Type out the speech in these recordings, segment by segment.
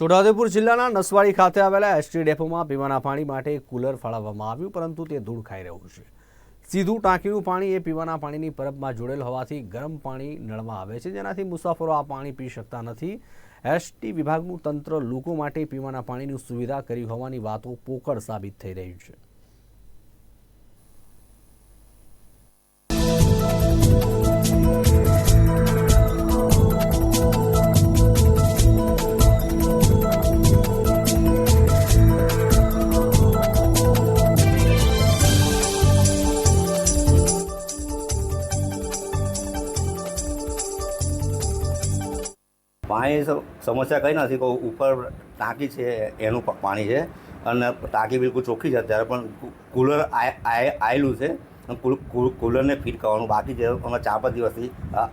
છોટાઉદેપુર જિલ્લાના નસવાડી ખાતે આવેલા એસટી ડેપોમાં પીવાના પાણી માટે કુલર ફાળવવામાં આવ્યું, પરંતુ તે ધૂળ ખાઈ રહ્યું છે. સીધું ટાંકીનું પાણી એ પીવાના પાણીની પરબમાં જોડેલ હોવાથી ગરમ પાણી નળમાં આવે છે, જેનાથી મુસાફરો આ પાણી પી શકતા નથી. એસટી વિભાગનું તંત્ર લોકો માટે પીવાના પાણીની સુવિધા કરી હોવાની વાતો પોકળ સાબિત થઈ રહી છે. પાણી સમસ્યા કંઈ નથી કહું ઉપર ટાંકી છે, એનું પાણી છે અને ટાંકી બિલકુલ ચોખ્ખી છે, અત્યારે પણ કુલર આવેલું છે કુલરને ફિટ કરવાનું બાકી છે, અમે ચાર પાંચ દિવસથી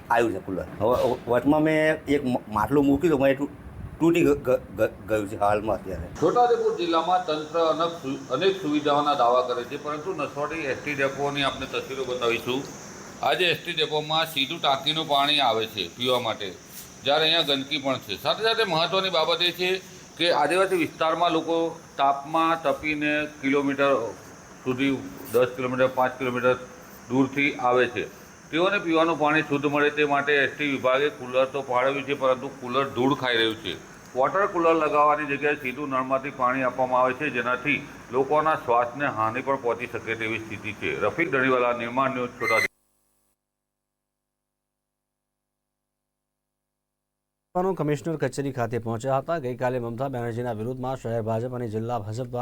આવ્યું છે કુલર. હવે વચમાં મેં એક માટલું મૂક્યું તો મેં તૂ- તૂટી ગયું છે હાલમાં અત્યારે. છોટાઉદેપુર જિલ્લામાં તંત્ર અનેક સુવિધાઓના દાવા કરે છે, પરંતુ નસવાડી એસટી ડેપોની આપણે તસવીરો બતાવીશું. આજે એસટી ડેપોમાં સીધું ટાંકીનું પાણી આવે છે પીવા માટે. જ્યારે અહીંયા ગંદકી પણ છે. સાથે સાથે મહત્ત્વની બાબત એ છે કે આદિવાસી વિસ્તારમાં લોકો તાપમાં તપીને કિલોમીટર સુધી, દસ કિલોમીટર, પાંચ કિલોમીટર દૂરથી આવે છે. તેઓને પીવાનું પાણી શુદ્ધ મળે તે માટે એસટી વિભાગે કુલર તો ફાળવ્યું છે, પરંતુ કુલર ધૂળ ખાઈ રહ્યું છે. વોટર કુલર લગાવવાની જગ્યાએ સીધું નળમાંથી પાણી આપવામાં આવે છે, જેનાથી લોકોના શ્વાસને હાનિ પણ પહોંચી શકે તેવી સ્થિતિ છે. રફીક દણીવાલા નિર્માણ ન્યૂઝ, છોટા કમિશનર કચેરી ખાતે પહોંચ્યા હતા. ગઈકાલે મમતા બેનર્જીના વિરોધમાં શહેર ભાજપ અને જિલ્લા ભાજપ દ્વારા